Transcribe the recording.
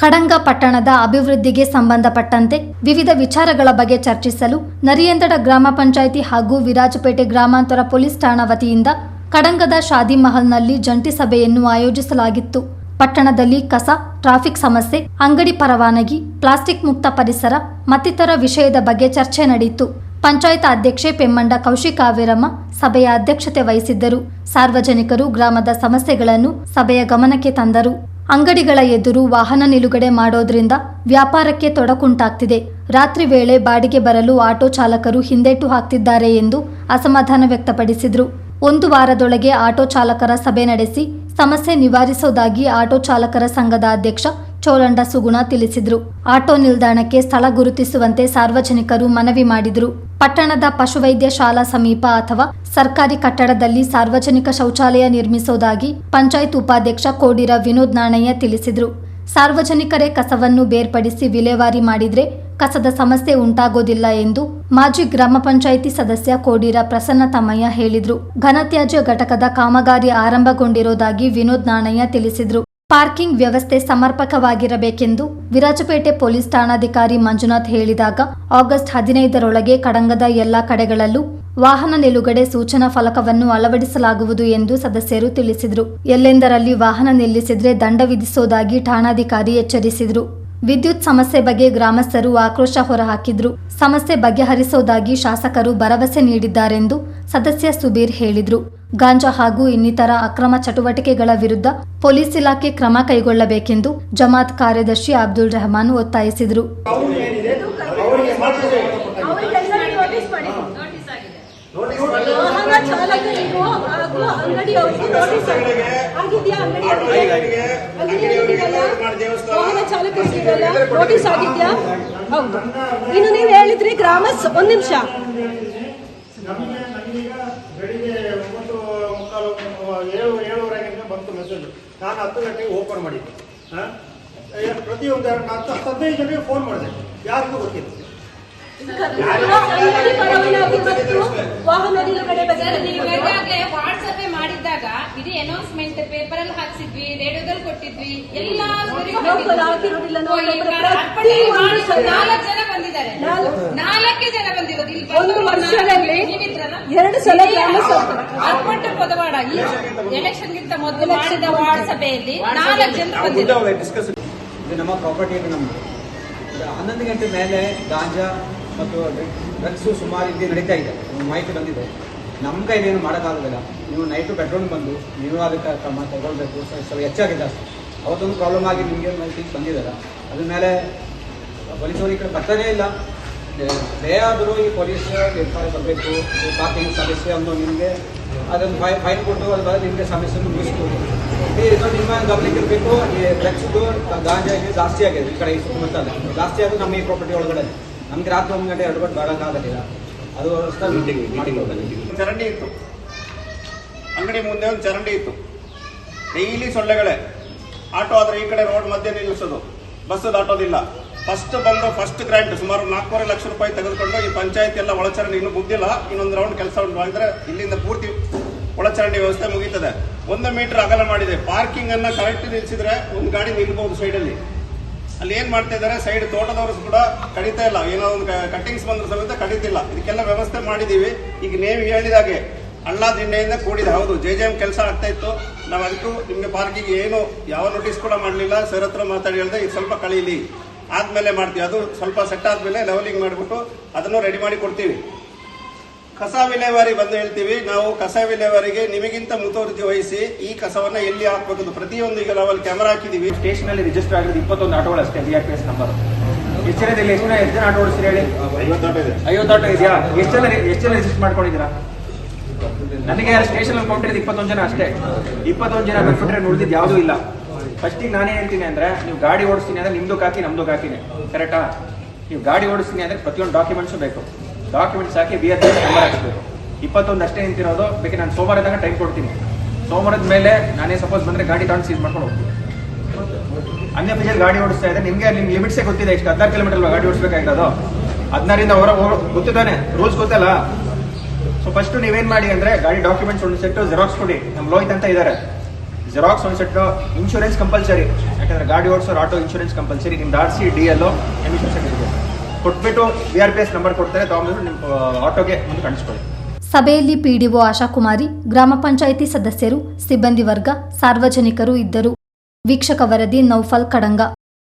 ಕಡಂಗ ಪಟ್ಟಣದ ಅಭಿವೃದ್ಧಿಗೆ ಸಂಬಂಧಪಟ್ಟಂತೆ ವಿವಿಧ ವಿಚಾರಗಳ ಬಗ್ಗೆ ಚರ್ಚಿಸಲು ನರಿಯಂದಡ ಗ್ರಾಮ ಪಂಚಾಯಿತಿ ಹಾಗೂ ವಿರಾಜಪೇಟೆ ಗ್ರಾಮಾಂತರ ಪೊಲೀಸ್ ಠಾಣಾ ವತಿಯಿಂದ ಕಡಂಗದ ಶಾದಿ ಮಹಲ್ನಲ್ಲಿ ಜಂಟಿ ಸಭೆಯನ್ನು ಆಯೋಜಿಸಲಾಗಿತ್ತು. ಪಟ್ಟಣದಲ್ಲಿ ಕಸ, ಟ್ರಾಫಿಕ್ ಸಮಸ್ಯೆ, ಅಂಗಡಿ ಪರವಾನಗಿ, ಪ್ಲಾಸ್ಟಿಕ್ ಮುಕ್ತ ಪರಿಸರ ಮತ್ತಿತರ ವಿಷಯದ ಬಗ್ಗೆ ಚರ್ಚೆ ನಡೆಯಿತು. ಪಂಚಾಯತ್ ಅಧ್ಯಕ್ಷೆ ಪೆಮ್ಮಂಡ ಕೌಶಿಕ್ ಕಾವೇರಮ್ಮ ಸಭೆಯ ಅಧ್ಯಕ್ಷತೆ ವಹಿಸಿದ್ದರು. ಸಾರ್ವಜನಿಕರು ಗ್ರಾಮದ ಸಮಸ್ಯೆಗಳನ್ನು ಸಭೆಯ ಗಮನಕ್ಕೆ ತಂದರು. ಅಂಗಡಿಗಳ ಎದುರು ವಾಹನ ನಿಲುಗಡೆ ಮಾಡೋದ್ರಿಂದ ವ್ಯಾಪಾರಕ್ಕೆ ತೊಡಕುಂಟಾಗ್ತಿದೆ. ರಾತ್ರಿ ವೇಳೆ ಬಾಡಿಗೆ ಬರಲು ಆಟೋ ಚಾಲಕರು ಹಿಂದೇಟು ಹಾಕ್ತಿದ್ದಾರೆ ಎಂದು ಅಸಮಾಧಾನ ವ್ಯಕ್ತಪಡಿಸಿದರು. ಒಂದು ವಾರದೊಳಗೆ ಆಟೋ ಚಾಲಕರ ಸಭೆ ನಡೆಸಿ, ಸಮಸ್ಯೆ ನಿವಾರಿಸೋದಾಗಿ ಆಟೋ ಚಾಲಕರ ಸಂಘದ ಅಧ್ಯಕ್ಷ ಚೋಳಂಡ ಸುಗುಣ ತಿಳಿಸಿದರು. ಆಟೋ ನಿಲ್ದಾಣಕ್ಕೆ ಸ್ಥಳ ಗುರುತಿಸುವಂತೆ ಸಾರ್ವಜನಿಕರು ಮನವಿ ಮಾಡಿದರು. ಪಟ್ಟಣದ ಪಶುವೈದ್ಯ ಶಾಲಾ ಸಮೀಪ ಅಥವಾ ಸರ್ಕಾರಿ ಕಟ್ಟಡದಲ್ಲಿ ಸಾರ್ವಜನಿಕ ಶೌಚಾಲಯ ನಿರ್ಮಿಸೋದಾಗಿ ಪಂಚಾಯತ್ ಉಪಾಧ್ಯಕ್ಷ ಕೋಡಿರ ವಿನೋದ್ ನಾಣಯ್ಯ ತಿಳಿಸಿದರು. ಸಾರ್ವಜನಿಕರೇ ಕಸವನ್ನು ಬೇರ್ಪಡಿಸಿ ವಿಲೇವಾರಿ ಮಾಡಿದ್ರೆ ಕಸದ ಸಮಸ್ಯೆ ಉಂಟಾಗೋದಿಲ್ಲ ಎಂದು ಮಾಜಿ ಗ್ರಾಮ ಪಂಚಾಯಿತಿ ಸದಸ್ಯ ಕೋಡಿರ ಪ್ರಸನ್ನ ತಮ್ಮಯ್ಯ ಹೇಳಿದ್ರು. ಘನತ್ಯಾಜ್ಯ ಘಟಕದ ಕಾಮಗಾರಿ ಆರಂಭಗೊಂಡಿರೋದಾಗಿ ವಿನೋದ್ ನಾಣಯ್ಯ ತಿಳಿಸಿದ್ರು. ಪಾರ್ಕಿಂಗ್ ವ್ಯವಸ್ಥೆ ಸಮರ್ಪಕವಾಗಿರಬೇಕೆಂದು ವಿರಾಜಪೇಟೆ ಪೊಲೀಸ್ ಠಾಣಾಧಿಕಾರಿ ಮಂಜುನಾಥ್ ಹೇಳಿದಾಗ, ಆಗಸ್ಟ್ ಹದಿನೈದರೊಳಗೆ ಕಡಂಗದ ಎಲ್ಲ ಕಡೆಗಳಲ್ಲೂ ವಾಹನ ನಿಲುಗಡೆ ಸೂಚನಾ ಫಲಕವನ್ನು ಅಳವಡಿಸಲಾಗುವುದು ಎಂದು ಸದಸ್ಯರು ತಿಳಿಸಿದರು. ಎಲ್ಲೆಂದರಲ್ಲಿ ವಾಹನ ನಿಲ್ಲಿಸಿದ್ರೆ ದಂಡ ವಿಧಿಸೋದಾಗಿ ಠಾಣಾಧಿಕಾರಿ ಎಚ್ಚರಿಸಿದರು. ವಿದ್ಯುತ್ ಸಮಸ್ಯೆ ಬಗ್ಗೆ ಗ್ರಾಮಸ್ಥರು ಆಕ್ರೋಶ ಹೊರಹಾಕಿದ್ರು. ಸಮಸ್ಯೆ ಬಗೆಹರಿಸೋದಾಗಿ ಶಾಸಕರು ಭರವಸೆ ನೀಡಿದ್ದಾರೆಂದು ಸದಸ್ಯ ಸುಬೀರ್ ಹೇಳಿದ್ರು. ಗಾಂಜಾ ಹಾಗೂ ಇನ್ನಿತರ ಅಕ್ರಮ ಚಟುವಟಿಕೆಗಳ ವಿರುದ್ಧ ಪೊಲೀಸ್ ಇಲಾಖೆ ಕ್ರಮ ಕೈಗೊಳ್ಳಬೇಕೆಂದು ಜಮಾತ್ ಕಾರ್ಯದರ್ಶಿ ಅಬ್ದುಲ್ ರೆಹಮಾನ್ ಒತ್ತಾಯಿಸಿದರು. ನೋಟಿಸ್ ಹೌದು. ಇನ್ನು ನೀವು ಹೇಳಿದ್ರಿ ಗ್ರಾಮಸ್ ಒಂದ್ ನಿಮಿಷ. ನಾನು ಹತ್ತು ಗಂಟೆಗೆ ಓಪನ್ ಮಾಡಿದ್ದೆ. ಹಾಂ? ಪ್ರತಿಯೊಂದು ನಾನು ಹತ್ತು ಹದಿನೈದು ಜನರಿಗೆ ಫೋನ್ ಮಾಡಿದೆ. ಯಾರಿಗೂ ಗೊತ್ತಿಲ್ಲ. ವಾಟ್ಸಪ್ ಮಾಡಿದ್ದಾಗ ಇಡೀ ಅನೌನ್ಸ್ಮೆಂಟ್ ಪೇಪರ್ ಅಲ್ಲಿ ಹಾಕ್ಸಿದ್ವಿ ರೇಡಿಯೋದಲ್ಲಿ ಕೊಟ್ಟಿದ್ವಿ ಎಲ್ಲಾ ನಾಲ್ಕು ಜನ ಬಂದಿದ್ದಾರೆ ನಾಲ್ಕು. ಜನ ಬಂದಿರೋದು ಇಲ್ಲಿ ಎರಡು ಸಲ ಅರ್ಪಟ್ಟು ಪದವಾಡ ಈ ಎಲೆಕ್ಷನ್ ಗಿಂತ ಮೊದಲು ಮಾಡಿದ ವಾರ್ಡ್ ಸಭೆಯಲ್ಲಿ ನಾಲ್ಕು ಜನ ಬಂದಿದ್ದಾರೆ ನಮ್ಮ ಪ್ರಾಪರ್ಟಿ ಹನ್ನೊಂದು ಗಂಟೆ ಮೇಲೆ ಗಾಂಜಾ ಮತ್ತು ಡ್ರಗ್ಸು ಸುಮಾರು ಇಲ್ಲಿ ನಡೀತಾ ಇದೆ. ಮಾಹಿತಿ ಬಂದಿದೆ. ನಮ್ಮ ಕೈಲೇನು ಮಾಡೋಕ್ಕಾಗೋದಿಲ್ಲ. ನೀವು ನೈಟು ಬೆಡ್ರೂಮ್ ಬಂದು ನೀವು ಅದಕ್ಕೆ ಕ್ರಮ ತಗೊಳ್ಬೇಕು. ಸ್ವಲ್ಪ ಹೆಚ್ಚಾಗಿದೆ ಅಷ್ಟು. ಅವತ್ತೊಂದು ಪ್ರಾಬ್ಲಮ್ ಆಗಿ ನಿಮಗೆ ಮಾಹಿತಿ ಬಂದಿದ್ದಾರೆ ಅದ್ರ ಮೇಲೆ ಪೊಲೀಸರು ಈ ಕಡೆ ಬರ್ತಾನೇ ಇಲ್ಲ. ಬೇಯಾದರೂ ಈ ಪೊಲೀಸ್ ನಿರ್ಧಾರ ಬರಬೇಕು. ಪಾರ್ಕಿಂಗ್ ಸಮಸ್ಯೆ ಅನ್ನೋ ನಿಮಗೆ ಅದನ್ನು ಫೈ ಫೈನ್ ಕೊಟ್ಟು ಅದು ಬರೋದು ನಿಮಗೆ ಸಮಸ್ಯೆ ಮುಗಿಸ್ಬೋದು. ಇದು ನಿಮ್ಮ ಗಮನಕ್ಕೆ ಇರಬೇಕು. ಈ ಡ್ರಗ್ಸ್ದು ಗಾಂಜಾ ಇಲ್ಲಿ ಜಾಸ್ತಿ ಆಗಿದೆ. ಈ ಕಡೆ ಈ ಸುತ್ತಮುತ್ತಲ ಜಾಸ್ತಿ ಆಗೋದು ನಮ್ಮ ಈ ಪ್ರಾಪರ್ಟಿ ಒಳಗಡೆ. ನಮ್ಗೆ ರಾತ್ರಿ ಒಂದು ಗಂಟೆ ಎರಡು ಗಂಟೆ ಬರೋಕ್ಕಾಗೋದಿಲ್ಲ ಅದು ಮೀಟಿಂಗ್ ಚರಂಡಿ ಇತ್ತು. ಅಂಗಡಿ ಮುಂದೆ ಒಂದು ಚರಂಡಿ ಇತ್ತು. ಡೈಲಿ ಸೊಳ್ಳೆಗಳೇ. ಆಟೋ ಆದರೆ ಈ ಕಡೆ ರೋಡ್ ಮಧ್ಯೆ ನಿಲ್ಲಿಸೋದು. ಬಸ್ ಆಟೋದಿಲ್ಲ. ಫಸ್ಟ್ ಬಂದು ಫಸ್ಟ್ ಗ್ರಾಂಟ್ ಸುಮಾರು ನಾಲ್ಕೂವರೆ ಲಕ್ಷ ರೂಪಾಯಿ ತೆಗೆದುಕೊಂಡು ಈ ಪಂಚಾಯತ್ ಎಲ್ಲ ಒಳಚರಂಡಿ ಇನ್ನೂ ಮುಗ್ದಿಲ್ಲ. ಇನ್ನೊಂದು ರೌಂಡ್ ಕೆಲಸ ಉಂಟು. ಅಂದ್ರೆ ಇಲ್ಲಿಂದ ಪೂರ್ತಿ ಒಳಚರಂಡಿ ವ್ಯವಸ್ಥೆ ಮುಗೀತದೆ. ಒಂದು ಮೀಟರ್ ಅಗಲ ಮಾಡಿದೆ. ಪಾರ್ಕಿಂಗ್ ಅನ್ನ ಕರೆಕ್ಟ್ ನಿಲ್ಸಿದ್ರೆ ಒಂದು ಗಾಡಿ ನಿಲ್ಬಹುದು ಸೈಡಲ್ಲಿ ಅಲ್ಲಿ ಏನ್ ಮಾಡ್ತಾ ಇದ್ದಾರೆ ಸೈಡ್ ತೋಟದವರು ಕೂಡ ಕಡಿತಾ ಇಲ್ಲ. ಏನೋ ಒಂದು ಕಟ್ಟಿಂಗ್ಸ್ ಬಂದ್ರು ಸಮೇತ ಕಡಿತಿಲ್ಲ ಇದಕ್ಕೆಲ್ಲ ವ್ಯವಸ್ಥೆ ಮಾಡಿದೀವಿ. ಈಗ ನೀವು ಹೇಳಿದಾಗೆ ಹಳ್ಳ ದಿಂಡೆಯಿಂದ ಕೂಡಿದೆ. ಹೌದು, ಜೆ ಜೆ ಎಂ ಕೆಲಸ ಆಗ್ತಾ ಇತ್ತು. ನಾವು ಅದಕ್ಕೂ ನಿಮಗೆ ಪಾರ್ಕಿಗೆ ಏನು ಯಾವ ನೋಟಿಸ್ ಕೂಡ ಮಾಡಲಿಲ್ಲ. ಸರ್ ಹತ್ರ ಮಾತಾಡಿ ಹೇಳ್ದೆ, ಇದು ಸ್ವಲ್ಪ ಕಳೀಲಿ. ಆದ್ಮೇಲೆ ಮಾಡ್ತೀವಿ. ಅದು ಸ್ವಲ್ಪ ಸೆಟ್ ಆದ್ಮೇಲೆ ಲೆವೆಲಿಂಗ್ ಮಾಡಿಬಿಟ್ಟು ಅದನ್ನು ರೆಡಿ ಮಾಡಿ ಕೊಡ್ತೀವಿ. ಕಸ ವಿಲೇವಾರಿ ಬಂದು ಹೇಳ್ತೀವಿ. ನಾವು ಕಸ ವಿಲೇವಾರಿಗೆ ನಿಮಗಿಂತ ಮುತುವರ್ಜಿ ವಹಿಸಿ ಈ ಕಸವನ್ನ ಎಲ್ಲಿ ಹಾಕ್ಬೇಕು ಪ್ರತಿಯೊಂದು ಈಗ ನಾವು ಅಲ್ಲಿ ಕ್ಯಾಮರಾ ಹಾಕಿದೀವಿ. ಸ್ಟೇಷನ್ ಅಲ್ಲಿ ರಿಜಿಸ್ಟರ್ ಆಗಿರೋದು ಇಪ್ಪತ್ತೊಂದು ಆಟೋಗಳು ಅಷ್ಟೇ B R P S number ಎಷ್ಟು ಜನ ಇದೆ ಎಷ್ಟು ಜನ ಎಷ್ಟು ಜನ ಆಟೋ ಓಡಿಸ್ತೀರಿ ಹೇಳಿ? ಐವತ್ತು ಆಟೋ ಇದೆಯಾ? ಎಷ್ಟು ಜನ ಎಷ್ಟು ಜನ ರಿಜಿಸ್ಟರ್ ಮಾಡ್ಕೊಂಡಿದ್ದೀರಾ? ನನಗೆ ಸ್ಟೇಷನ್ ಅಲ್ಲಿ ಕೊಟ್ಟಿರೋದು ಇಪ್ಪತ್ತೊಂದು ಜನ ಅಷ್ಟೇ. ಇಪ್ಪತ್ತೊಂದು ಜನ ಬಿಟ್ಬಿಟ್ರೆ ನೋಡಿದ್ದು ಯಾವುದೂ ಇಲ್ಲ. ಫಸ್ಟಿಗೆ ನಾನೇ ಹೇಳ್ತೀನಿ ಅಂದ್ರೆ ನೀವು ಗಾಡಿ ಓಡಿಸ್ತೀನಿ ಅಂದ್ರೆ ನಿಮ್ದು ಕಾಕಿ ನಮ್ದು ಕಾಕಿನೇ. ಕರೆಕ್ಟಾ ನೀವು ಗಾಡಿ ಓಡಿಸ್ತೀನಿ ಅಂದ್ರೆ ಪ್ರತಿಯೊಂದು ಡಾಕ್ಯುಮೆಂಟ್ಸು ಬೇಕು. ಡಾಕ್ಯುಮೆಂಟ್ಸ್ ಹಾಕಿ ಬಿ ಎಸ್ ನಂಬರ್ ಹಾಕ್ಸ್ಬೇಕು ಇಪ್ಪತ್ತೊಂದು ಅಷ್ಟೇ ನಿಂತಿರೋದು. ಬೇಕೆ ನಾನು ಸೋಮವಾರ ತನಕ ಟೈಮ್ ಕೊಡ್ತೀನಿ. ಸೋಮವಾರದ ಮೇಲೆ ನಾನೇ ಸಪೋಸ್ ಬಂದ್ರೆ ಗಾಡಿ ತಗೊಂಡು ಸೀಸ್ ಮಾಡ್ಕೊಂಡು ಹೋಗ್ತೀನಿ. ಅನ್ಯ ಪ್ರಜೆಯಲ್ಲಿ ಗಾಡಿ ಓಡಿಸ್ತಾ ಇದ್ರೆ ನಿಮ್ಗೆ ಲಿಮಿಟ್ಸೆ ಲಿಮಿಟ್ಸೇ ಗೊತ್ತಿದೆ. ಇಷ್ಟು ಹದಿನಾರು ಕಿಲೋಮೀಟರ್ ಗಾಡಿ ಓಡಿಸ್ಬೇಕಾಗಿರೋದು. ಹದಿನಾರಿಂದ ಹೊರ ಗೊತ್ತಿದ್ದಾನೆ. ರೂಲ್ಸ್ ಗೊತ್ತಲ್ಲ. ಸೊ ಫಸ್ಟ್ ನೀವೇನು ಮಾಡಿ ಅಂದ್ರೆ ಗಾಡಿ ಡಾಕ್ಯುಮೆಂಟ್ಸ್ ಒಂದು ಸೆಟ್ ಜೆರಾಕ್ಸ್ ಕೊಡಿ. ನಮ್ಮ ಲೋಹಿತ್ ಅಂತ ಇದ್ದಾರೆ ಜೆರಾಕ್ಸ್ ಒಂದು ಸೆಟ್ ಇನ್ಶೂರೆನ್ಸ್ ಕಂಪಲ್ಸರಿ ಯಾಕಂದ್ರೆ ಗಾಡಿ ಓಡಿಸೋರು ಆಟೋ ಇನ್ಶೂರೆನ್ಸ್ ಕಂಪಲ್ಸರಿ ನಿಮ್ದು ಆರ್ ಸಿ ಡಿ ಎಲ್ಲೋ ಎಮಿಷನ್ ಸರ್ಟಿಫಿಕೇಟ್ ಕೊಟ್ಬಿಟ್ಟು V R P S number ಕೊಡ್ತಾರೆ ತಗೊಂಡ್ಬಿಟ್ಟು ನಿಮ್ಮ ಆಟೋಗೆ ಮುಂದೆ ಕಳಿಸ್ಕೊಳ್ಳಿ. ಸಭೆಯಲ್ಲಿ ಪಿಡಿಒ ಆಶಾಕುಮಾರಿ, ಗ್ರಾಮ ಪಂಚಾಯಿತಿ ಸದಸ್ಯರು, ಸಿಬ್ಬಂದಿ ವರ್ಗ, ಸಾರ್ವಜನಿಕರು ಇದ್ದರು. ವೀಕ್ಷಕ ವರದಿ ನೌಫಲ್ ಕಡಂಗ.